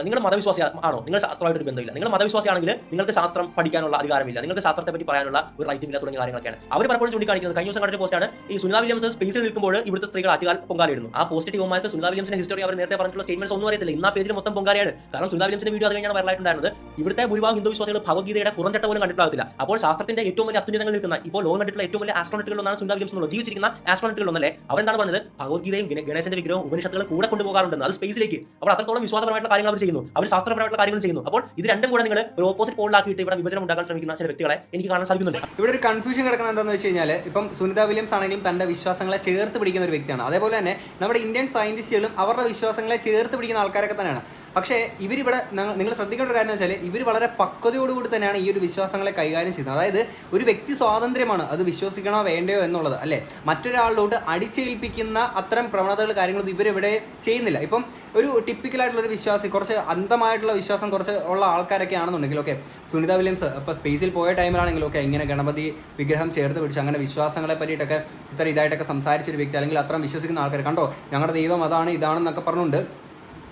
നിങ്ങൾ മതവിശ്വാസി ആണോ? നിങ്ങൾ ശാസ്ത്രമായിട്ട് ഒരു ബന്ധമില്ല. നിങ്ങൾ മതവിശ്വാസിയാണെങ്കിൽ നിങ്ങൾക്ക് ശാസ്ത്രം പഠിക്കാനുള്ള അധികാരമില്ല. നിങ്ങൾക്ക് ശാസ്ത്രത്തെ പറ്റി പറയാനുള്ള ഒരു റൈറ്റും ഇല്ല തുടങ്ങിയ കാര്യങ്ങളൊക്കെയാണ്. അവർ പലപ്പോഴും ചൂണ്ടിക്കാണിക്കുന്നത് കഴിഞ്ഞ ദിവസം കണ്ട പോസ്റ്റാണ് ഈ സുനിത വില്യംസ് സ്പേസിൽ നിൽക്കുമ്പോൾ ഇവിടുത്തെ സ്ത്രീകൾ അധികാരം പൊങ്കാലിടുന്നു ആ പോസ്റ്റ് ഇവന്മാർക്ക് സുനിത വില്യംസിന്റെ ഹിസ്റ്ററി അവർ നേരത്തെ പറഞ്ഞിട്ടുള്ള സ്റ്റേറ്റ്മെന്റ്സ് ഒന്നും അറിയത്തില്ല. ഇന്നാ പേജിൽ മൊത്തം പൊങ്കാലയാണ്. കാരണം സുനിത വില്യംസിന്റെ വീഡിയോ അത് കഴിഞ്ഞാണ് വരലായിട്ടുണ്ടായിരുന്നത് ഇവിടുത്തെ ഭൂരിഭാഗം ഹിന്ദു വിശ്വാസികൾ ഭഗവത്ഗീതയുടെ പുറംചട്ട പോലും കണ്ടിട്ടുണ്ടാകത്തില്ല. അപ്പോൾ ശാസ്ത്രത്തിന്റെ ഏറ്റവും വലിയ അത്യുന്നതങ്ങൾ നിൽക്കുന്ന ഇപ്പോൾ ലോകം കണ്ടിട്ടുള്ള ഏറ്റവും വലിയ ആസ്ട്രോണറ്റുകൾ ഒന്നാണ് സുനിത വില്യംസ് എന്നുള്ളത് ജീവിച്ചിരിക്കുന്ന ആസ്ട്രോണറ്റുകൾ ഒന്നല്ലേ? അവരെന്താണ് പറഞ്ഞത്? ഭഗവത്ഗീതയും ഗണേശന്റെ വിഗ്രഹവും ഉപനിഷത്തുകൾ കൂടെ കൊണ്ടുപോകാറുണ്ടെന്ന്. അത് സ്പേസിലേക്ക് അപ്പോൾ അത്രത്തോളം വിശ്വാസപരമായിട്ടുള്ള കാര്യങ്ങൾ അവർ ചെയ്യുന്നു. അവർ ശാസ്ത്രപരമായിട്ടുള്ള കാര്യങ്ങൾ ചെയ്യുന്നു. അപ്പോൾ ഇത് രണ്ടും കൂടെ നിങ്ങൾ ഒരു ഓപ്പോസിറ്റ് പോളിലാക്കിയിട്ട് ഇവിടെ വിഭജനം ഉണ്ടാക്കാൻ ശ്രമിക്കുന്ന ചില വ്യക്തികളെ എനിക്ക് കാണാൻ സാധിക്കുന്നുണ്ട്. ഇവിടെ ഒരു കൺഫ്യൂഷൻ കിടക്കുന്നത് എന്താണെന്ന് വെച്ച് കഴിഞ്ഞാൽ ഇപ്പം സുനിത വില്യംസ് ആണെങ്കിലും തന്റെ വിശ്വാസങ്ങളെ ചേർത്ത് പിടിക്കുന്ന ഒരു വ്യക്തിയാണ്. അതേപോലെ തന്നെ നമ്മുടെ ഇന്ത്യൻ സയന്റിസ്റ്റുകളും അവരുടെ വിശ്വാസങ്ങളെ ചേർത്ത് പിടിക്കുന്ന ആൾക്കാരൊക്കെ തന്നെയാണ്. പക്ഷേ ഇവരിവിടെ നിങ്ങൾ ശ്രദ്ധിക്കേണ്ട ഒരു കാര്യം വെച്ചാൽ ഇവർ വളരെ പക്വതയോടുകൂടി തന്നെയാണ് ഈ ഒരു വിശ്വാസങ്ങളെ കൈകാര്യം ചെയ്യുന്നത്. അതായത് ഒരു വ്യക്തി സ്വാതന്ത്ര്യമാണ് അത് വിശ്വസിക്കണോ വേണ്ടയോ എന്നുള്ളത് അല്ലേ? മറ്റൊരാളിലോട്ട് അടിച്ചേൽപ്പിക്കുന്ന അത്തരം പ്രവണതകൾ കാര്യങ്ങളൊന്നും ഇവരിവിടെ ചെയ്യുന്നില്ല. ഇപ്പം ഒരു ടിപ്പിക്കലായിട്ടുള്ള ഒരു വിശ്വാസി കുറച്ച് അന്ധമായിട്ടുള്ള വിശ്വാസം കുറച്ച് ഉള്ള ആൾക്കാരൊക്കെ ആണെന്നുണ്ടെങ്കിൽ ഓക്കെ സുനിത വില്യംസ് ഇപ്പോൾ സ്പേസിൽ പോയ ടൈമിലാണെങ്കിലും ഓക്കെ ഇങ്ങനെ ഗണപതി വിഗ്രഹം ചേർത്ത് പിടിച്ച് അങ്ങനെ വിശ്വാസങ്ങളെ പറ്റിയിട്ടൊക്കെ ഇത്ര ഇതായിട്ടൊക്കെ സംസാരിച്ചൊരു വ്യക്തി അല്ലെങ്കിൽ അത്രയും വിശ്വസിക്കുന്ന ആൾക്കാർ കണ്ടോ ഞങ്ങളുടെ ദൈവം അതാണ് ഇതാണെന്നൊക്കെ പറഞ്ഞുകൊണ്ട്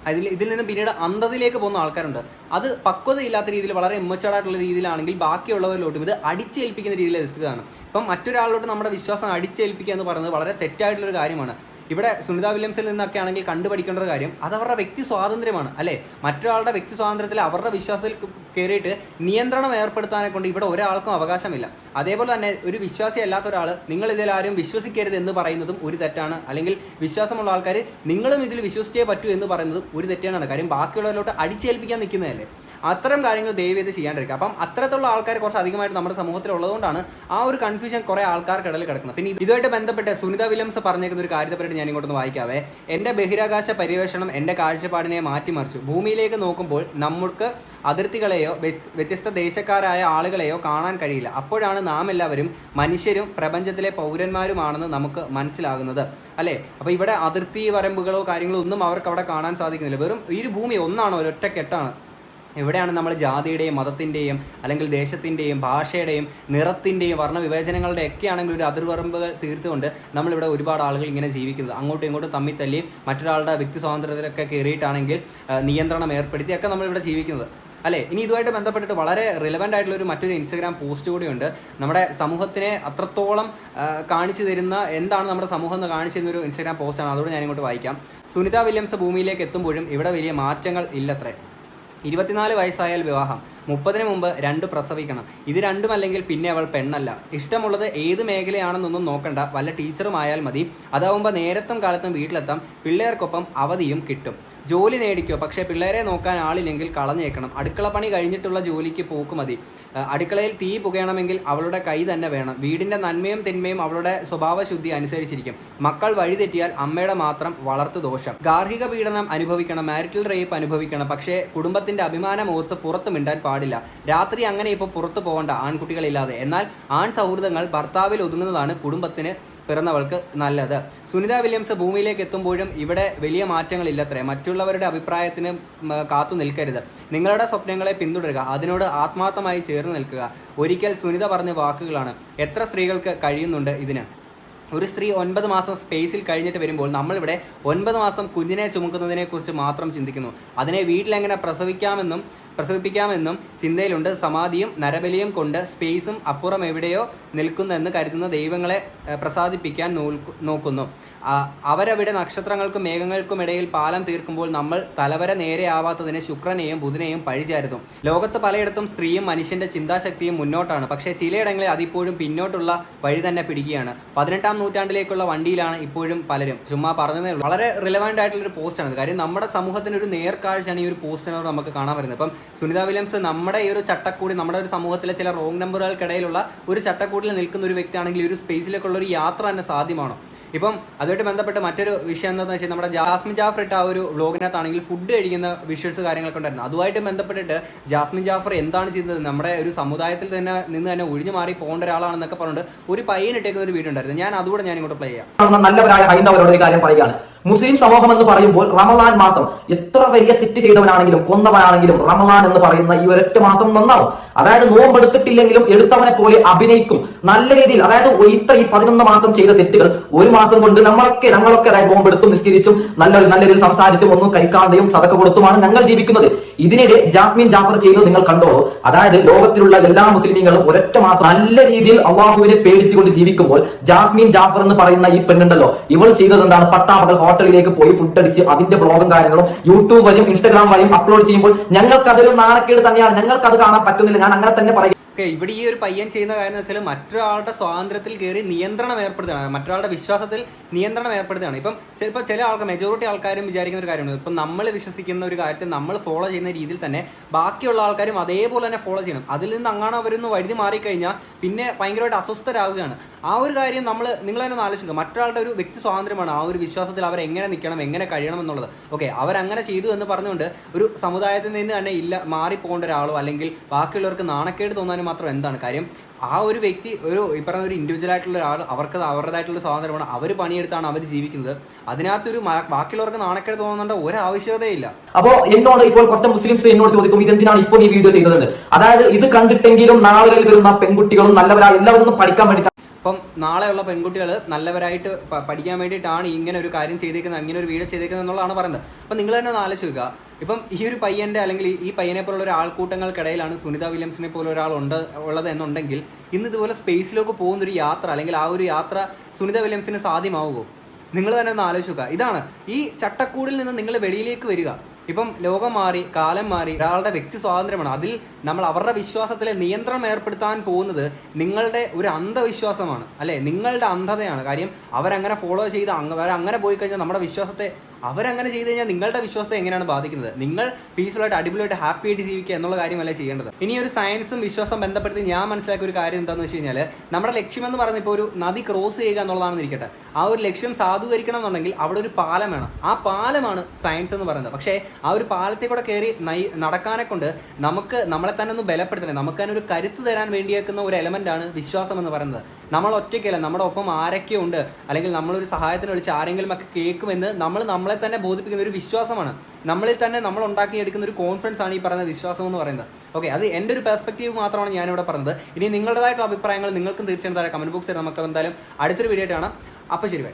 അതിൽ ഇതിൽ നിന്ന് പിന്നീട് അന്ധതയിലേക്ക് പോകുന്ന ആൾക്കാരുണ്ട്. അത് പക്വതയില്ലാത്ത രീതിയിൽ വളരെ എമ്മച്ചാടായിട്ടുള്ള രീതിയിലാണെങ്കിൽ ബാക്കിയുള്ളവരിലോട്ടും ഇത് അടിച്ചേൽപ്പിക്കുന്ന രീതിയിൽ എത്തുകയാണ്. ഇപ്പം മറ്റൊരാളിലോട്ട് നമ്മുടെ വിശ്വാസം അടിച്ചേൽപ്പിക്കുക എന്ന് പറയുന്നത് വളരെ തെറ്റായിട്ടുള്ളൊരു കാര്യമാണ്. ഇവിടെ സുനിത വില്യംസിൽ നിന്നൊക്കെ ആണെങ്കിൽ കണ്ടുപഠിക്കേണ്ട ഒരു കാര്യം അത് അവരുടെ വ്യക്തി സ്വാതന്ത്ര്യമാണ് അല്ലേ? മറ്റൊരാളുടെ വ്യക്തി സ്വാതന്ത്ര്യത്തിൽ അവരുടെ വിശ്വാസത്തിൽ കയറിയിട്ട് നിയന്ത്രണം ഏർപ്പെടുത്താനെ കൊണ്ട് ഇവിടെ ഒരാൾക്കും അവകാശമില്ല. അതേപോലെ തന്നെ ഒരു വിശ്വാസി അല്ലാത്ത ഒരാൾ നിങ്ങൾ ഇതിൽ ആരും വിശ്വസിക്കരുത് എന്ന് പറയുന്നതും ഒരു തെറ്റാണ്. അല്ലെങ്കിൽ വിശ്വാസമുള്ള ആൾക്കാർ നിങ്ങളും ഇതിൽ വിശ്വസിച്ചേ പറ്റൂ എന്ന് പറയുന്നതും ഒരു തെറ്റാണ്. കാര്യം ബാക്കിയുള്ളവരിലോട്ട് അടിച്ചേൽപ്പിക്കാൻ നിൽക്കുന്നതല്ലേ? അത്തരം കാര്യങ്ങൾ ദയവ് ചെയ്ത് ചെയ്യാണ്ടിരിക്കുക. അപ്പം അത്തരത്തിലുള്ള ആൾക്കാർ കുറച്ച് അധികമായിട്ട് നമ്മുടെ സമൂഹത്തിൽ ഉള്ളതുകൊണ്ടാണ് ആ ഒരു കൺഫ്യൂഷൻ കുറേ ആൾക്കാർക്കിടയിൽ കിടക്കുന്നത്. പിന്നെ ഇതുമായിട്ട് ബന്ധപ്പെട്ട് സുനിത വില്യംസ് പറഞ്ഞേക്കുന്ന ഒരു കാര്യത്തെ പറ്റി ഞാൻ ഇങ്ങോട്ടൊന്ന് വായിക്കാവേ. എന്റെ ബഹിരാകാശ പര്യവേഷണം എന്റെ കാഴ്ചപ്പാടിനെ മാറ്റിമറിച്ചു. ഭൂമിയിലേക്ക് നോക്കുമ്പോൾ നമുക്ക് അതിർത്തികളെയോ വ്യത്യസ്ത ദേശക്കാരായ ആളുകളെയോ കാണാൻ കഴിയില്ല. അപ്പോഴാണ് നാം എല്ലാവരും മനുഷ്യരും പ്രപഞ്ചത്തിലെ പൗരന്മാരുമാണെന്ന് നമുക്ക് മനസ്സിലാകുന്നത്. അല്ലേ? അപ്പോൾ ഇവിടെ അതിർത്തി വരമ്പുകളോ കാര്യങ്ങളോ ഒന്നും അവർക്ക് അവിടെ കാണാൻ സാധിക്കുന്നില്ല. വെറും ഈ ഭൂമി ഒന്നാണ് ഒരൊറ്റ കെട്ടാണ് എവിടെയാണ് നമ്മൾ ജാതിയുടെയും മതത്തിന്റെയും അല്ലെങ്കിൽ ദേശത്തിന്റെയും ഭാഷയുടെയും നിറത്തിന്റെയും വർണ വിവേചനങ്ങളുടെ ഒക്കെ ആണെങ്കിൽ ഒരു അതിർവറമ്പുകൾ തീർത്തുകൊണ്ട് നമ്മളിവിടെ ഒരുപാട് ആളുകൾ ഇങ്ങനെ ജീവിക്കുന്നത്. അങ്ങോട്ടും ഇങ്ങോട്ടും തമ്മിൽ തല്ലിയും മറ്റൊരാളുടെ വ്യക്തി സ്വാതന്ത്ര്യത്തിലൊക്കെ കയറിയിട്ടാണെങ്കിൽ നിയന്ത്രണം ഏർപ്പെടുത്തിയൊക്കെ നമ്മളിവിടെ ജീവിക്കുന്നത്. അല്ലേ? ഇനി ഇതുമായിട്ട് ബന്ധപ്പെട്ടിട്ട് വളരെ റിലവന്റ് ആയിട്ടുള്ള ഒരു മറ്റൊരു ഇൻസ്റ്റഗ്രാം പോസ്റ്റ് കൂടിയുണ്ട് നമ്മുടെ സമൂഹത്തിനെ അത്രത്തോളം കാണിച്ചു തരുന്ന എന്താണ് നമ്മുടെ സമൂഹം എന്ന് കാണിച്ചു തരുന്ന ഒരു ഇൻസ്റ്റഗ്രാം പോസ്റ്റാണ് അതോട് ഞാൻ ഇങ്ങോട്ട് വായിക്കാം. സുനിത വില്യംസ് ഭൂമിയിലേക്ക് എത്തുമ്പോഴും ഇവിടെ വലിയ മാറ്റങ്ങൾ ഇല്ലത്രേ. ഇരുപത്തിനാല് വയസ്സായാൽ വിവാഹം. മുപ്പതിന് മുമ്പ് രണ്ട് പ്രസവിക്കണം. ഇത് രണ്ടുമല്ലെങ്കിൽ പിന്നെ അവൾ പെണ്ണല്ല. ഇഷ്ടമുള്ളത് ഏത് മേഖലയാണെന്നൊന്നും നോക്കണ്ട. വല്ല ടീച്ചറും ആയാൽ മതി. അതാവുമ്പോൾ നേരത്തും കാലത്തും വീട്ടിലെത്താം. പിള്ളേർക്കൊപ്പം അവധിയും കിട്ടും. ജോലി നേടിക്കോ പക്ഷേ പിള്ളേരെ നോക്കാൻ ആളില്ലെങ്കിൽ കളഞ്ഞേക്കണം. അടുക്കള പണി കഴിഞ്ഞിട്ടുള്ള ജോലിക്ക് പോക്ക് മതി. അടുക്കളയിൽ തീ പുകയണമെങ്കിൽ അവളുടെ കൈ തന്നെ വേണം. വീടിന്റെ നന്മയും തിന്മയും അവളുടെ സ്വഭാവശുദ്ധി അനുസരിച്ചിരിക്കും. മക്കൾ വഴിതെറ്റിയാൽ അമ്മയുടെ മാത്രം വളർത്തു ദോഷം. ഗാർഹിക പീഡനം അനുഭവിക്കണം മാരിറ്റൽ റേപ്പ് അനുഭവിക്കണം പക്ഷേ കുടുംബത്തിന്റെ അഭിമാനം ഓർത്ത് പുറത്ത് മിണ്ടാൻ പാടില്ല. രാത്രി അങ്ങനെ ഇപ്പോൾ പുറത്തു പോകണ്ട ആൺകുട്ടികളില്ലാതെ. എന്നാൽ ആൺ സൗഹൃദങ്ങൾ ഭർത്താവിൽ ഒതുങ്ങുന്നതാണ് കുടുംബത്തിന് പിറന്നവൾക്ക് നല്ലത്. സുനിത വില്യംസ് ഭൂമിയിലേക്ക് എത്തുമ്പോഴും ഇവിടെ വലിയ മാറ്റങ്ങളില്ലത്രേ. മറ്റുള്ളവരുടെ അഭിപ്രായത്തിന് കാത്തു നിൽക്കരുത്. നിങ്ങളുടെ സ്വപ്നങ്ങളെ പിന്തുടരുക. അതിനോട് ആത്മാർത്ഥമായി ചേർന്ന് നിൽക്കുക. ഒരിക്കൽ സുനിത പറഞ്ഞ വാക്കുകളാണ്. എത്ര സ്ത്രീകൾക്ക് കഴിയുന്നുണ്ട് ഇതിന്? ഒരു സ്ത്രീ ഒൻപത് മാസം സ്പേസിൽ കഴിഞ്ഞിട്ട് വരുമ്പോൾ നമ്മളിവിടെ ഒൻപത് മാസം കുഞ്ഞിനെ ചുമക്കുന്നതിനെക്കുറിച്ച് മാത്രം ചിന്തിക്കുന്നു. അതിനെ വീട്ടിലെങ്ങനെ പ്രസവിക്കാമെന്നും പ്രസവിപ്പിക്കാമെന്നും ചിന്തയിലുണ്ട്. സമാധിയും നരബലിയും കൊണ്ട് സ്പേസും അപ്പുറം എവിടെയോ നിൽക്കുന്നെന്ന് കരുതുന്ന ദൈവങ്ങളെ പ്രസാദിപ്പിക്കാൻ നോക്കുന്നു. അവരവിടെ നക്ഷത്രങ്ങൾക്കും മേഘങ്ങൾക്കും ഇടയിൽ പാലം തീർക്കുമ്പോൾ നമ്മൾ തലവര നേരെയാവാത്തതിന് ശുക്രനെയും ബുധനെയും പഴിചാരുന്നു. ലോകത്ത് പലയിടത്തും സ്ത്രീയും മനുഷ്യന്റെ ചിന്താശക്തിയും മുന്നോട്ടാണ്. പക്ഷേ ചിലയിടങ്ങളിൽ അതിപ്പോഴും പിന്നോട്ടുള്ള വഴി തന്നെ പിടിക്കുകയാണ്. പതിനെട്ടാം നൂറ്റാണ്ടിലേക്കുള്ള വണ്ടിയിലാണ് ഇപ്പോഴും പലരും. ചുമ്മാ പറഞ്ഞതേ ഉള്ളൂ. വളരെ റിലവന്റ് ആയിട്ടുള്ള ഒരു പോസ്റ്റാണ് കാര്യം നമ്മുടെ സമൂഹത്തിന് ഒരു നേർക്കാഴ്ചയാണ് ഈ ഒരു പോസ്റ്റിനോട് നമുക്ക് കാണാൻ വരുന്നത്. ഇപ്പം സുനിത വില്യംസ് നമ്മുടെ ഈ ഒരു ചട്ടക്കൂടി നമ്മുടെ ഒരു സമൂഹത്തിലെ ചില റോങ് നമ്പറുകൾക്കിടയിലുള്ള ഒരു ചട്ടക്കൂടിൽ നിൽക്കുന്ന ഒരു വ്യക്തിയാണെങ്കിൽ ഒരു സ്പേസിലേക്കുള്ള ഒരു യാത്ര തന്നെ സാധ്യമാണോ? ഇപ്പം അതുമായിട്ട് ബന്ധപ്പെട്ട് മറ്റൊരു വിഷയം എന്താണെന്ന് വെച്ചാൽ നമ്മുടെ ജാസ്മിൻ ജാഫർ ഇട്ട ആ ഒരു വ്ലോഗിനകത്താണെങ്കിൽ ഫുഡ് കഴിക്കുന്ന വിഷ്വൽസ് കാര്യങ്ങളൊക്കെ ഉണ്ടായിരുന്നു. അതുമായിട്ട് ബന്ധപ്പെട്ടിട്ട് ജാസ്മിൻ ജാഫർ എന്താണ് ചെയ്യുന്നത് നമ്മുടെ ഒരു സമുദായത്തിൽ തന്നെ നിന്ന് തന്നെ ഒഴിഞ്ഞു മാറി പോകേണ്ട ഒരാളാണെന്നൊക്കെ പറഞ്ഞിട്ട് ഒരു പയ്യൻ ഇട്ടേക്കുന്ന ഒരു വീഡിയോ ഉണ്ടായിരുന്നു. ഞാൻ അതുകൂടെ ഞാൻ ഇങ്ങോട്ട് പ്ലേ ചെയ്യാം. നല്ലവരായ ഹൈന്ദവരോട് ഒരു കാര്യം പറയുകയാണ്. മുസ്ലിം സമൂഹം എന്ന് പറയുമ്പോൾ റമലാൻ മാസം എത്ര വലിയ തെറ്റ് ചെയ്തവനാണെങ്കിലും കൊന്നവനാണെങ്കിലും റമലാൻ എന്ന് പറയുന്ന ഈ ഒരൊറ്റ മാസം നന്നാവും. അതായത് നോമ്പെടുത്തിട്ടില്ലെങ്കിലും എടുത്തവനെ പോലെ അഭിനയിക്കും. നല്ല രീതിയിൽ അതായത് ഇത്ര ഈ പതിനൊന്ന് മാസം ചെയ്ത തെറ്റുകൾ ഒരു മാസം കൊണ്ട് നമ്മളൊക്കെ ഞങ്ങളൊക്കെ നോമ്പെടുത്തും നിസ്കരിച്ചും നല്ല നല്ല രീതിയിൽ സംസാരിച്ചും ഒന്നും കൈക്കാതെയും സതക്ക കൊടുത്തുമാണ് ഞങ്ങൾ ജീവിക്കുന്നത്. ഇതിനിടെ ജാസ്മിൻ ജാഫർ ചെയ്യുന്നത് നിങ്ങൾ കണ്ടോ? അതായത് ലോകത്തിലുള്ള എല്ലാ മുസ്ലിമീങ്ങളും ഒരൊറ്റ മാസം നല്ല രീതിയിൽ അള്ളാഹുവിനെ പേടിച്ചുകൊണ്ട് ജീവിക്കുമ്പോൾ ജാസ്മിൻ ജാഫർ എന്ന് പറയുന്ന ഈ പെണ്ണുണ്ടല്ലോ. ഇവൾ ചെയ്തത് എന്താണ്? പട്ടാപകൽ ഹോട്ടലിലേക്ക് പോയി ഫുഡ് അടിച്ച് അതിന്റെ വ്ളോഗും കാര്യങ്ങളും യൂട്യൂബ് വഴിയും ഇൻസ്റ്റാഗ്രാം വഴിയും അപ്ലോഡ് ചെയ്യുമ്പോൾ ഞങ്ങൾക്ക് അതൊരു നാണക്കേട് തന്നെയാണ്. ഞങ്ങൾക്ക് അത് കാണാൻ പറ്റുന്നില്ല. ഞാൻ അങ്ങനെ തന്നെ പറയും ഓക്കെ ഇവിടെ ഈ ഒരു പയ്യൻ ചെയ്യുന്ന കാര്യം എന്ന് വെച്ചാൽ മറ്റൊരാളുടെ സ്വാതന്ത്ര്യത്തിൽ കയറി നിയന്ത്രണം ഏർപ്പെടുത്തുകയാണ്. മറ്റൊരാളുടെ വിശ്വാസത്തിൽ നിയന്ത്രണം ഏർപ്പെടുത്തുകയാണ്. ഇപ്പം ചിലപ്പോൾ ചില ആൾക്കാർ മെജോറിറ്റി ആൾക്കാരും വിചാരിക്കുന്ന ഒരു കാര്യമാണ് ഇപ്പം നമ്മൾ വിശ്വസിക്കുന്ന ഒരു കാര്യത്തെ നമ്മൾ ഫോളോ ചെയ്യുന്ന രീതിയിൽ തന്നെ ബാക്കിയുള്ള ആൾക്കാരും അതേപോലെ തന്നെ ഫോളോ ചെയ്യണം. അതിൽ നിന്ന് അങ്ങനെ അവരൊന്ന് വഴുതി മാറിക്കഴിഞ്ഞാൽ പിന്നെ ഭയങ്കരമായിട്ട് അസ്വസ്ഥരാകുകയാണ്. ആ ഒരു കാര്യം നമ്മൾ നിങ്ങൾ തന്നെ ഒന്ന് ആലോചിക്കുക. മറ്റൊരാളുടെ ഒരു വ്യക്തി സ്വാതന്ത്ര്യമാണ് ആ ഒരു വിശ്വാസത്തിൽ അവർ എങ്ങനെ നിൽക്കണം എങ്ങനെ കഴിയണം എന്നുള്ളത്. ഓക്കെ അവരങ്ങനെ ചെയ്തു എന്ന് പറഞ്ഞുകൊണ്ട് ഒരു സമുദായത്തിൽ നിന്ന് തന്നെ ഇല്ല മാറിപ്പോകേണ്ട ഒരാളോ അല്ലെങ്കിൽ ബാക്കിയുള്ളവർക്ക് നാണക്കേട് തോന്നാനും മാത്രം എന്താണ് കാര്യം? ആ ഒരു വ്യക്തി ഒരു ഈ പറഞ്ഞ ഒരു ഇൻഡിവിജ്വൽ ആയിട്ടുള്ള ഒരാൾ അവർക്ക് അവരുടേതായിട്ടുള്ള സ്വാതന്ത്ര്യമാണ്. അവർ പണിയെടുത്താണ് അവർ ജീവിക്കുന്നത്. അതിനകത്തൊരു ബാക്കിയുള്ളവർക്ക് നാണക്കേട് തോന്നേണ്ട ഒരു ആവശ്യകതയില്ല അപ്പോ എന്നോട് ഇപ്പോൾ കുറച്ച് മുസ്ലിംസ് എന്നോട് ചോദിക്കും ഇതെന്തിനാണ് ഇപ്പോൾ ഈ വീഡിയോ ചെയ്തത് അതായത് ഇത് കണ്ടിട്ടെങ്കിലും നാളുകളിൽ വരുന്ന പെൺകുട്ടികളും നല്ലവരായി എല്ലാവരും പഠിക്കാൻ വേണ്ടി അപ്പം നാളെയുള്ള പെൺകുട്ടികൾ നല്ലവരായിട്ട് പഠിക്കാൻ വേണ്ടിയിട്ടാണ് ഇങ്ങനെ ഒരു കാര്യം ചെയ്തേക്കുന്നത് അങ്ങനെ ഒരു വീഡിയോ ചെയ്തേക്കുന്നത് എന്നുള്ളതാണ് പറയുന്നത്. അപ്പം നിങ്ങൾ തന്നെ ഒന്ന് ആലോചിക്കുക ഇപ്പം ഈ ഒരു പയ്യന്റെ അല്ലെങ്കിൽ ഈ പയ്യനെ പോലുള്ള ഒരു ആൾക്കൂട്ടങ്ങൾക്കിടയിലാണ് സുനിത വില്യംസിനെ പോലെ ഒരാൾ ഉണ്ട് ഉള്ളത് എന്നുണ്ടെങ്കിൽ ഇന്ന് ഇതുപോലെ സ്പേസിലേക്ക് പോകുന്ന ഒരു യാത്ര അല്ലെങ്കിൽ ആ ഒരു യാത്ര സുനിത വില്യംസിന് സാധ്യമാവുമോ? നിങ്ങൾ തന്നെ ഒന്ന് ആലോചിക്കുക ഇതാണ് ഈ ചട്ടക്കൂടിൽ നിന്ന് നിങ്ങൾ വെളിയിലേക്ക് വരിക. ഇപ്പം ലോകം മാറി കാലം മാറി ഒരാളുടെ വ്യക്തി സ്വാതന്ത്ര്യമാണ്. അതിൽ നമ്മൾ അവരുടെ വിശ്വാസത്തിലെ നിയന്ത്രണം ഏർപ്പെടുത്താൻ പോകുന്നത് നിങ്ങളുടെ ഒരു അന്ധവിശ്വാസമാണ്. അല്ലേ? നിങ്ങളുടെ അന്ധതയാണ്. കാര്യം അവരങ്ങനെ ഫോളോ ചെയ്ത് അങ്ങ് അവരങ്ങനെ പോയി കഴിഞ്ഞാൽ നമ്മുടെ വിശ്വാസത്തെ അവരങ്ങനെ ചെയ്ത് കഴിഞ്ഞാൽ നിങ്ങളുടെ വിശ്വാസത്തെ എങ്ങനെയാണ് ബാധിക്കുന്നത്? നിങ്ങൾ പീസ്ഫുള്ളായിട്ട് അടിപൊളിയായിട്ട് ഹാപ്പി ആയിട്ട് ജീവിക്കുക എന്നുള്ള കാര്യമല്ല ചെയ്യേണ്ടത്. ഇനി ഒരു സയൻസും വിശ്വാസം ബന്ധപ്പെടുത്തി ഞാൻ മനസ്സിലാക്കിയ ഒരു കാര്യം എന്താണെന്ന് വെച്ച് കഴിഞ്ഞാൽ നമ്മുടെ ലക്ഷ്യം എന്ന് പറയുന്നത് ഇപ്പോൾ ഒരു നദി ക്രോസ് ചെയ്യുക എന്നുള്ളതാണെന്ന് ഇരിക്കട്ടെ. ആ ഒരു ലക്ഷ്യം സാധൂകരിക്കണം എന്നുണ്ടെങ്കിൽ അവിടെ ഒരു പാലം വേണം. ആ പാലമാണ് സയൻസ് എന്ന് പറയുന്നത്. പക്ഷേ ആ ഒരു പാലത്തെ കൂടെ കയറി നൈ നടക്കാനെ കൊണ്ട് നമുക്ക് നമ്മളെ തന്നെ ഒന്ന് ബലപ്പെടുത്തണേ. നമുക്ക് തന്നെ ഒരു കരുത്ത് തരാൻ വേണ്ടിയേക്കുന്ന ഒരു എലമെന്റ് ആണ് വിശ്വാസം എന്ന് പറയുന്നത്. നമ്മൾ ഒറ്റയ്ക്കല്ല നമ്മുടെ ഒപ്പം ആരൊക്കെ ഉണ്ട് അല്ലെങ്കിൽ നമ്മളൊരു സഹായത്തിന് വിളിച്ച് ആരെങ്കിലും ഒക്കെ കേൾക്കുമെന്ന് നമ്മൾ നമ്മളെ തന്നെ ബോധിപ്പിക്കുന്ന ഒരു വിശ്വാസമാണ്. നമ്മളിൽ തന്നെ നമ്മൾ ഉണ്ടാക്കിയെടുക്കുന്ന ഒരു കോൺഫിഡൻസ് ആണ് ഈ പറയുന്ന വിശ്വാസം എന്ന് പറയുന്നത്. ഓക്കെ അത് എന്റെ ഒരു പെർസ്പെക്റ്റീവ് മാത്രമാണ് ഞാനിവിടെ പറഞ്ഞത്. ഇനി നിങ്ങളുടേതായിട്ടുള്ള അഭിപ്രായങ്ങൾ നിങ്ങൾക്കും തീർച്ചയായും താഴെ കമന്റ് ബോക്സിൽ നമുക്ക് എന്തായാലും അടുത്തൊരു വീഡിയോ ആയിട്ട് കാണാം. അപ്പോൾ ശരി.